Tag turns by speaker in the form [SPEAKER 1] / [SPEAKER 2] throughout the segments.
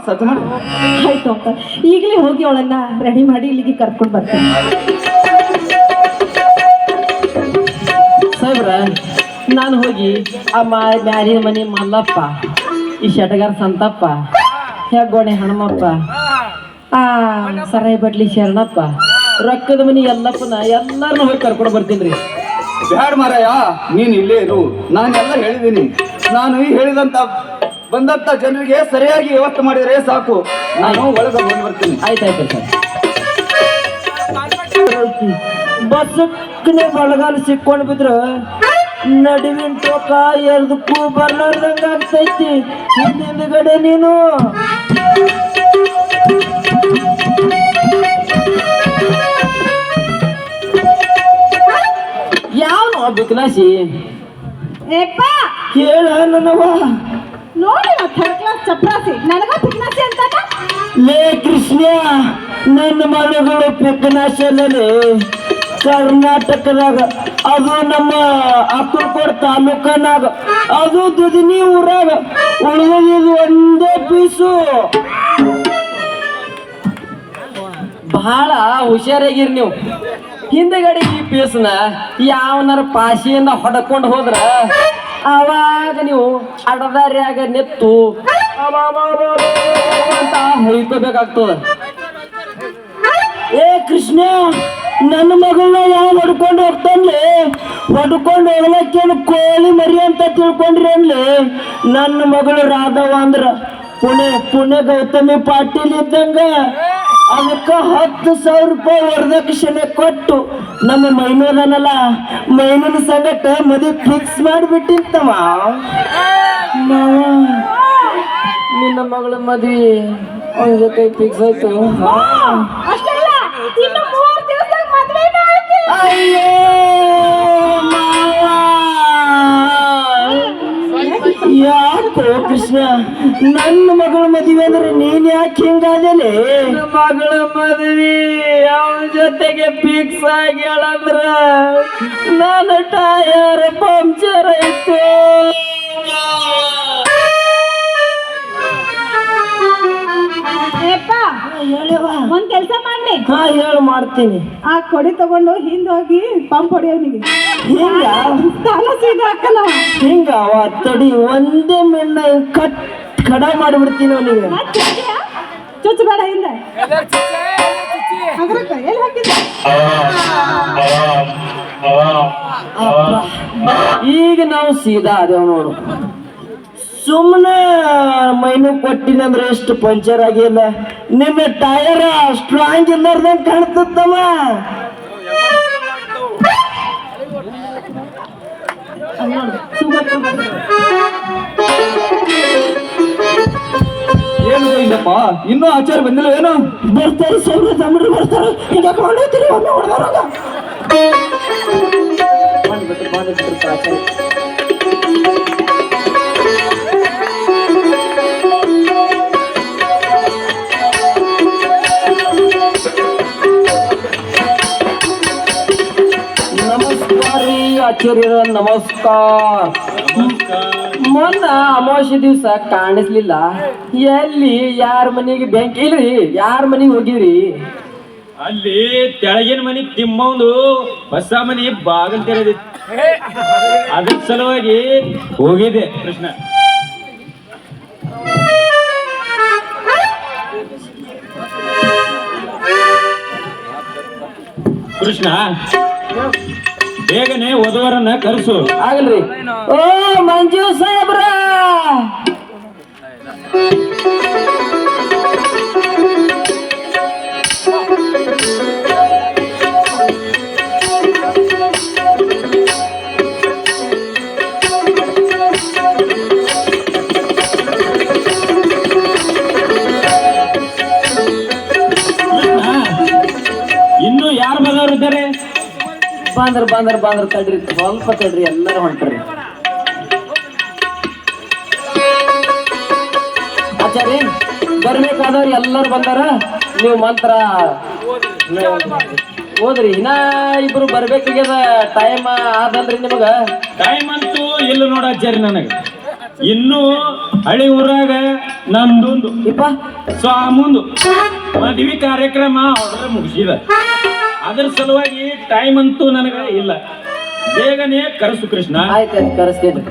[SPEAKER 1] ಮಾಡಿ.
[SPEAKER 2] ಆಯ್ತು ಅಂಕಲ್ ಈಗಲೇ ಹೋಗಿ ಅವಳನ್ನ ರೆಡಿ ಮಾಡಿ ಇಲ್ಲಿಗೆ ಕರ್ಕೊಂಡು ಬರ್ತೀನಿ.
[SPEAKER 3] ಸಾಹೇಬ್ರ ನಾನು ಹೋಗಿ ಅಮ್ಮ ಮ್ಯಾರಿನ ಮನೆ ಮಲ್ಲಪ್ಪ ಈ ಶಟಗಾರ ಸಂತಪ್ಪ ಹೆಗ್ಗೋಣೆ ಹಣಮಪ್ಪ ಆ ಸರಾಯಿ ಬಡ್ಲಿ ಶರಣಪ್ಪ ರೊಕ್ಕದ ಮನೆ ಎಲ್ಲಪ್ಪನ ಎಲ್ಲರನ್ನೂ ಹೋಗಿ ಕರ್ಕೊಂಡು ಬರ್ತೀನಿ ರೀ
[SPEAKER 1] ಬ್ಯಾಡ ಮಾರಾಯ ನೀನು ಇಲ್ಲೇ ಇರು. ನಾನೆಲ್ಲ ಹೇಳಿದ್ದೀನಿ. ನಾನು ಈ ಹೇಳಿದಂತ ಬಂದಂತ ಜನರಿಗೆ ಸರಿಯಾಗಿ ವ್ಯವಸ್ಥೆ ಮಾಡಿದರೆ ಸಾಕು. ನಾನು ಒಳಗೆ ಬಂದು ಬರ್ತೀನಿ.
[SPEAKER 3] ಆಯ್ತಾಯ್ತು ಸರ್ ಬಸ್ಸಕ್ಕನೆ ಬಳಗಾಲ ಸಿಕ್ಕೊಂಡು ಬಿದ್ರ ನಡುವಿನ ಟೋಕ ಎರಡಕ್ಕೂ ಬರ್ಲಾರ್ದಂಗ ಆಗ್ತೈತಿ. ಹಿಂದಿನಗಡೆ ನೀನು. ಯಾವ ನೋಡ್ಬೇಕು
[SPEAKER 2] ಏಪ್ಪ!
[SPEAKER 3] ಕೇಳ ನನ್ನವ
[SPEAKER 2] ನೋಡಿ ಥರ್ಡ್ ಕ್ಲಾಸ್ ಚಪ್ರಾಸಿ. ನನಗ ಪಿಕ್ನಾಸಿ ಅಂತ
[SPEAKER 3] ಲೇ ಕೃಷ್ಣ, ನನ್ನ ಮನೆಗಳು ಪಿಕ್ಕನಾಶನಲ್ಲಿ ಕರ್ನಾಟಕದಾಗ, ಅದು ನಮ್ಮ ಅಕ್ಕಲಕೋಡ್ ತಾಲೂಕನಾಗ, ಅದು ದುದಿನಿ ಊರಾಗ ಉಳಿದಿದ್ದು ಒಂದೇ ಪೀಸು. ಬಹಳ ಹುಷಾರಾಗಿರಿ ನೀವು. ಹಿಂದೆಗಡೆ ಈ ಪೀಸ್ನ ಯಾವನಾರ ಪಾಶಿಯಿಂದ ಹೊಡ್ಕೊಂಡು ಹೋದ್ರ ಅವಾಗ ನೀವು ಅಡದಾರ್ಯಾಗ ನೆತ್ತು ಅಂತ ಹೇಳ್ಕೋಬೇಕಾಗ್ತದ. ಏ ಕೃಷ್ಣ, ನನ್ನ ಮಗಳನ್ನ ಯಾವ ಹೊಡ್ಕೊಂಡು ಹೋಗ್ತಾನೆ ಹೊಡ್ಕೊಂಡು ಹೋಗ್ಲಕ್ಕೇನು ಕೋಳಿ ಮರಿ ಅಂತ ತಿಳ್ಕೊಂಡ್ರಿ ಅನ್ಲಿ ನನ್ನ ಮಗಳು ರಾಧವ ಅಂದ್ರ. ಪುಣೆ ಪುಣೆ ಗೌತಮಿ ಪಾಟೀಲ್ ಇದ್ದಂಗ. ಅದಕ್ಕ ಹತ್ತು ಸಾವಿರ ರೂಪಾಯಿ ವರದಕ್ಷಿಣೆ ಕೊಟ್ಟು ನಮ್ಮ ಮೈನೂರನಲ್ಲ ಮೈನೂನ ಸಂಗಟ ಮದುವೆ ಫಿಕ್ಸ್ ಮಾಡಿಬಿಟ್ಟಿರ್ತವ ನಿನ್ನ ಮಗಳ ಮದುವೆ ಅವನ ಜೊತೆ ಫಿಕ್ಸ್ ಆಯ್ತು. ಅಯ್ಯೋ! ಯಾಕೋ ಕೃಷ್ಣ? ನನ್ನ ಮಗಳ ಮದುವೆ ಅಂದ್ರೆ ನೀನ್ ಯಾಕೆ ಹಿಂಗಾದಲೆ ಮಗಳ ಮದುವೆ ಅವನ ಜೊತೆಗೆ ಫಿಕ್ಸ್ ಆಗ್ಯಾಳಂದ್ರ ನನ್ನ ಟಯರ್ ಪಂಕ್ಚರ್ ಐತೆ.
[SPEAKER 2] ಏಪ್ಪ
[SPEAKER 3] ಹೇಳವ
[SPEAKER 2] ಒಂದ್ ಕೆಲಸ ಮಾಡಿ
[SPEAKER 3] ಹಾ ಹೇಳು ಮಾಡ್ತೀನಿ.
[SPEAKER 2] ಆ ಕೊಡಿ ತಗೊಂಡು ಹಿಂದೋಗಿ ಹೋಗಿ ಪಂಪ್ ಹೊಡಿಯೋನಿಗೆ.
[SPEAKER 3] ಹಿಂಗ?
[SPEAKER 2] ಸಾಲ ಸೀದಾ ಹಾಕಲ್ಲ.
[SPEAKER 3] ಹಿಂಗ ಅವ? ತಡಿ ಒಂದೇ ಮಿಣ್ಣ ಕಟ್ ಕಡ ಮಾಡಿಬಿಡ್ತೀನಿ ಅವನಿಗೆ.
[SPEAKER 2] ಚುಚ್ಚಬೇಡ ಚುಚ್ಚು ಬೇಡ ಹಿಂದೆ. ಅದ್ರಕ್ಕ ಎಲ್ಲಿ ಹಾಕಿದ್ದೆ?
[SPEAKER 3] ಈಗ ನಾವು ಸೀದಾ ಅದೇವ್ ನೋಡು. ಸುಮ್ಮನೆ ಮೈನು ಕೊಟ್ಟಿನ ಅಂದ್ರೆ ಎಷ್ಟು ಪಂಚರ್ ಆಗಿಲ್ಲ. ನಿಮ್ಮ ಟೈರ್ ಸ್ಟ್ರಾಂಗ್ ಇಲ್ಲಾರ್ದಂಗ ಕಾಣ್ತತ್ತಮ್ಮ
[SPEAKER 1] ಏನು ಇಲ್ಲಪ್ಪ? ಇನ್ನೂ ಆಚಾರ ಬಂದಿಲ್ಲ ಏನು?
[SPEAKER 3] ಬರ್ತಾರೆ ಸೌರ ತಮಿಳು ಬರ್ತಾರೆ. ಈಗ ಕೊಂಡೋಗ್ತೀರಿ ಒಮ್ಮೆ ಹೊಡೆದಾರಾಗ ರೀ ಆಚಾರ್ಯರ ನಮಸ್ಕಾರ. ಮೊನ್ನ ಅಮಾವಾಸ್ಯ ದಿವಸ ಕಾಣಿಸ್ಲಿಲ್ಲ. ಎಲ್ಲಿ, ಯಾರ ಮನೆಗೆ ಬೆಂಕಿ ಇಲ್ರಿ, ಯಾರ ಮನೆಗೆ ಹೋಗಿವ್ರಿ
[SPEAKER 4] ಅಲ್ಲಿ ತೆಳಗಿನ ಮನಿ ತಿಮ್ಮವನು ಹೊಸ ಮನಿ ಬಾಗಿಲು ತೆರೆದಿ ಅದ್ರ ಸಲುವಾಗಿ ಹೋಗಿದೆ ಕೃಷ್ಣ. ಕೃಷ್ಣ ಬೇಗನೆ ವಧುವರನ್ನ ಕರೆಸು.
[SPEAKER 3] ಆಗಲ್ರಿ. ಓ ಮಂಜು ಸಾಹೇಬ್ರ. ಬಂದ್ರ ಬಾಂದ್ರ ಬಾಂದ್ರ ತಡ್ರಿ ಸ್ವಲ್ಪ ತಡ್ರಿ ಎಲ್ಲರೂ ಹೊಂಟ್ರಿ. ಆಚಾರಿ ಬರ್ಬೇಕಾದವ್ರು ಎಲ್ಲರೂ ಬಂದಾರ? ನೀವು ಮಂತ್ರ ಹೋದ್ರಿ ಇನ್ನ ಇಬ್ರು ಬರ್ಬೇಕಾಗ್ಯದ ಟೈಮ್ ಆದಲ್ರಿ ನಿಮಗ?
[SPEAKER 4] ಟೈಮ್ ಅಂತೂ ಇಲ್ಲ ನೋಡಾಚಾರಿ ನನಗೆ. ಇನ್ನು ಹಳಿ ಊರಾಗ ನಂದೊಂದು.
[SPEAKER 3] ಇಪ್ಪ.
[SPEAKER 4] ಸ್ವಾಮುಂದು. ಮದ್ವಿ ಕಾರ್ಯಕ್ರಮ ಮುಗಿಸಿದ. ಅದ್ರ ಸಲುವಾಗಿ ಟೈಮ್ ಅಂತೂ ನನಗೆ ಇಲ್ಲ. ಬೇಗನೆ ಕರೆಸು ಕೃಷ್ಣ.
[SPEAKER 3] ಆಯ್ತು ಆಯ್ತು ಕರೆಸ್ತೇನೆ.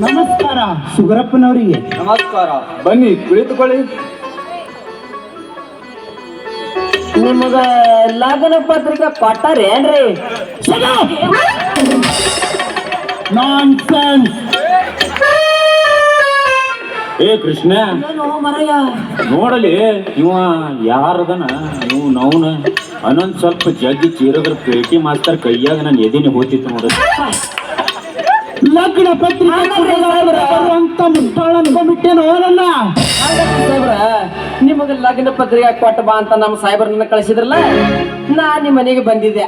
[SPEAKER 5] ನಮಸ್ಕಾರ ಸುಗರಪ್ಪನವರಿಗೆ.
[SPEAKER 1] ನಮಸ್ಕಾರ. ಬನ್ನಿ ಕುಳಿತುಕೊಳ್ಳಿ.
[SPEAKER 3] ನಿಮಗ ಲಗ್ನ ಪತ್ರಿಕೆ ಕೊಟ್ಟಾರೇನ್ರಿ?
[SPEAKER 5] ನಾನ್ ಸೆನ್ಸ್
[SPEAKER 4] ಏ ಕೃಷ್ಣ
[SPEAKER 3] ಮರಯ್ಯ
[SPEAKER 4] ನೋಡಲಿ ಇವ ಯಾರದನ? ಇವ್ ನೌನ ಅನ್ನೊಂದ್ ಸ್ವಲ್ಪ ಜಗ್ಗಿ ಚೀರದ್ರ ಪೇಟಿ ಮಾಸ್ತರ್ ಕೈಯಾಗ ನನ್ನ ಎದಿನಿ ಹೋತಿತ್ತು ನೋಡ.
[SPEAKER 5] ಲಗ್ನ ಪತ್ರಿಕೆ ಅಂತ ಬರುವಂತ ಮುಟ್ಟಾಳ ಅನ್ಕೊಂಡ್ಬಿಟ್ಟೇನೋ ನನ್ನ
[SPEAKER 3] ಸಾಹೇಬ್ರ. ನಿಮಗ ಲಗ್ನ ಪತ್ರಿಕೆ ಕೊಟ್ಟ ಬಾ ಅಂತ ನಮ್ಮ ಸಾಹೇಬ್ರ ನನ್ನ ಕಳಿಸಿದ್ರಲ್ಲ? ನಾ ನಿಮ್ಮ ಮನೆಗೆ ಬಂದಿದ್ದೆ.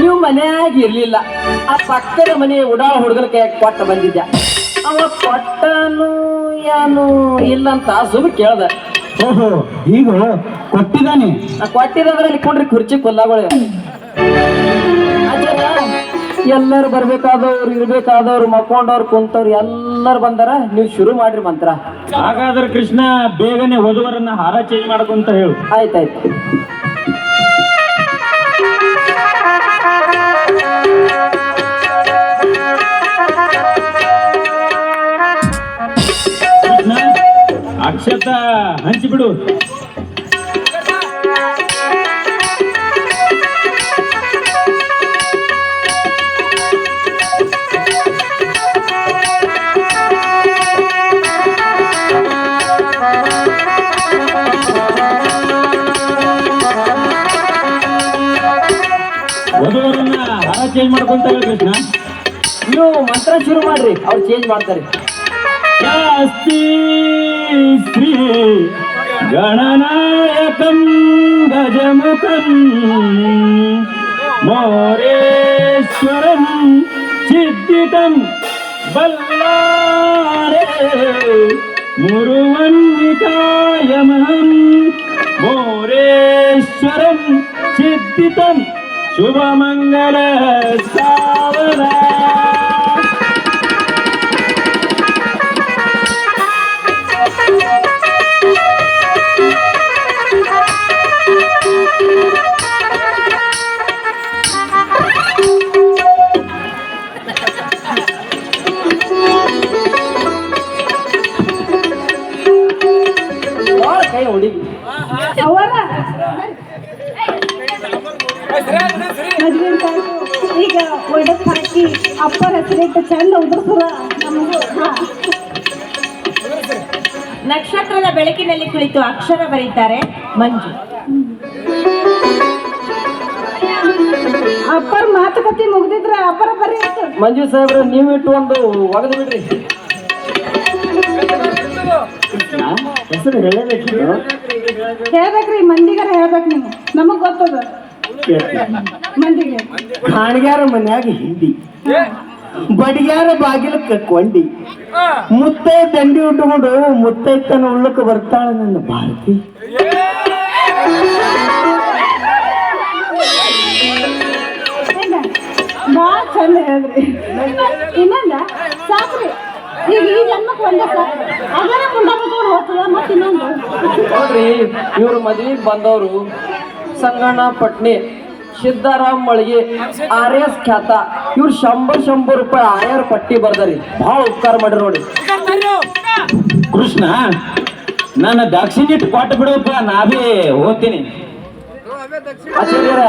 [SPEAKER 3] ನೀವು ಮನೆಯಾಗಿ ಇರ್ಲಿಲ್ಲ. ಆ ಪಕ್ಕದ ಮನೆ ಉಡಾಳ ಹುಡುಗನ ಕೈ ಕೊಟ್ಟ ಬಂದಿದ್ದೆ. ಅವ ಕೊಟ್ಟನು ಏನು ಇಲ್ಲ ಅಂತ ಸುಮ್ ಕೇಳ್ದ.
[SPEAKER 5] ಓಹೋ ಈಗ ಕೊಟ್ಟಿದ್ದಾನೆ?
[SPEAKER 3] ಕೊಟ್ಟಿದ್ರೆ ಕೊಂಡ್ರಿ ಕುರ್ಚಿ ಕೊಲ್ಲಾಗಳು. ಎಲ್ಲರೂ ಬರ್ಬೇಕಾದವ್ರು ಇರ್ಬೇಕಾದವ್ರು ಮಕ್ಕೊಂಡವ್ರು ಕುಂತವ್ರು ಎಲ್ಲರೂ ಬಂದಾರ ನೀವು ಶುರು ಮಾಡ್ರಿ ಮಂತ್ರ.
[SPEAKER 4] ಹಾಗಾದ್ರೆ ಕೃಷ್ಣ ಬೇಗನೆ ವಧುವರನ್ನ ಹಾರ ಚೇಂಜ್ ಮಾಡ್ಕೊಂತ ಹೇಳು.
[SPEAKER 3] ಆಯ್ತಾಯ್ತು.
[SPEAKER 4] ಅಕ್ಷತ ಹಂಚಿಬಿಡು. ಚೇಂಜ್ ಮಾಡ್ಕೊಂತ ಹೇಳು ಕೃಷ್ಣ?
[SPEAKER 3] ನೀವು ಮಂತ್ರ ಶುರು ಮಾಡ್ರಿ, ಅವ್ರು ಚೇಂಜ್ ಮಾಡ್ತಾರೆ.
[SPEAKER 4] ಯಾಸ್ತಿ ಶ್ರೀ ಗಣನಾಯಕಂ ಗಜಮುಖಂ ಮೋರೇಶ್ವರಂ ಸಿದ್ಧಿತಂ ಬಲ್ಲಾರೆ ಮುರುವನ್ನಿಕಾಯಮಹಂ ಮೋರೇಶ್ವರಂ ಸಿದ್ಧಿತಂ ಶುಭಮಂಗಲ ಸಾವರ
[SPEAKER 2] ಹೆಸರಿಟ್ಟು ಚಂದ ಉದುರ್ಸುರ
[SPEAKER 6] ನಕ್ಷತ್ರದ ಬೆಳಕಿನಲ್ಲಿ ಕುಳಿತು ಅಕ್ಷರ ಬರೀತಾರೆ ಮಂಜು.
[SPEAKER 2] ಅಪ್ಪರ ಮಾತುಕತೆ ಮುಗ್ದಿದ್ರ ಅಪ್ಪರ ಬರೀ
[SPEAKER 3] ಮಂಜು ಸಾಹೇಬ್ರ ನೀವು ಇಟ್ಟು ಒಂದು ಒಗದು ಬಿಡ್ರಿ. ಹೆಸರು ಹೇಳಬೇಕು
[SPEAKER 2] ಹೇಳ್ಬೇಕ್ರಿ ಮಂದಿಗಾರ ಹೇಳ್ಬೇಕು ನೀವು. ನಮಗ್ ಗೊತ್ತದ? ಮಂದಿಗೆ.
[SPEAKER 3] ಕಾಣಿಗಾರ ಮನೆಯಾಗಿ ಹಿಂದಿ. ಬಡಿಗ್ಯಾರ ಬಾಗಿಲು ಕೊಂಡಿ ಮುತ್ತೈ ದಂಡಿ ಉಟ್ಕೊಂಡು ಮುತ್ತೈತನ ಉಳ್ಳಕ್ಕೆ ಬರ್ತಾಳೆ ನನ್ನ ಭಾರತಿ.
[SPEAKER 2] ಇವ್ರ ಭಾಳ ಚಂದ ಇನ್ನೊಂದ? ಸಾಕ್ರಿ. ಈಗ ಈ ಜನ್ಮಕ್ಕೆ ಒಂದೇ ಸಾಕು. ಅದರ ಮುಂಡ ಬಿಟ್ಕೊಂಡು ಹೋಗ್ತದ ಮತ್ತೆ ಇನ್ನೊಂದು
[SPEAKER 3] ನೋಡ್ರಿ ಇವ್ರು ಮದ್ವಿಗೆ ಬಂದವರು ಸಂಗಣ್ಣ ಪಟ್ನಿ ಸಿದ್ದಾರಾಮ್ ಮಳಿಗೆ ಆರ್ ಎಸ್ ಖ್ಯಾತ. ಇವ್ರು ಶಂಬರ್ ಶಂಬರ್ ರೂಪಾಯಿ ಆಯರ್ ಪಟ್ಟಿ ಬರ್ದಾರಿ. ಭಾಳ ಉಪಕಾರ ಮಾಡ್ರಿ ನೋಡಿ.
[SPEAKER 4] ಕೃಷ್ಣ ನಾನು ದಕ್ಷಿಣಿಟ್ ಕೊಟ್ಟು ಬಿಡಪ್ಪ ನಾ ಬಿ ಹೋಗ್ತೀನಿ.
[SPEAKER 3] ಆಚಾರ್ಯರ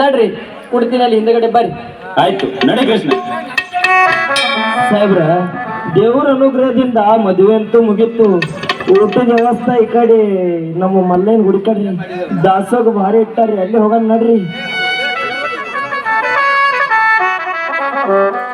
[SPEAKER 3] ನಡ್ರಿ. ಕುಡ್ತೀನಿ ಅಲ್ಲಿ ಹಿಂದಗಡೆ ಬರ್ರಿ.
[SPEAKER 4] ಆಯ್ತು ನಡಿ ಕೃಷ್ಣ.
[SPEAKER 3] ಸಾಹೇಬ್ರ ದೇವರ ಅನುಗ್ರಹದಿಂದ ಮದುವೆ ಅಂತೂ ಮುಗೀತು. ಊಟದ ವ್ಯವಸ್ಥೆ ಈ ಕಡೆ ನಮ್ಮ ಮಲ್ಲೇನ್ ಗುಡಿ ಕಡೆ ದಾಸೋಗ ಭಾರಿ ಇಟ್ಟಾರ್ರಿ. ಅಲ್ಲಿ ಹೋಗೋಣ ನಡ್ರಿ. Thank you.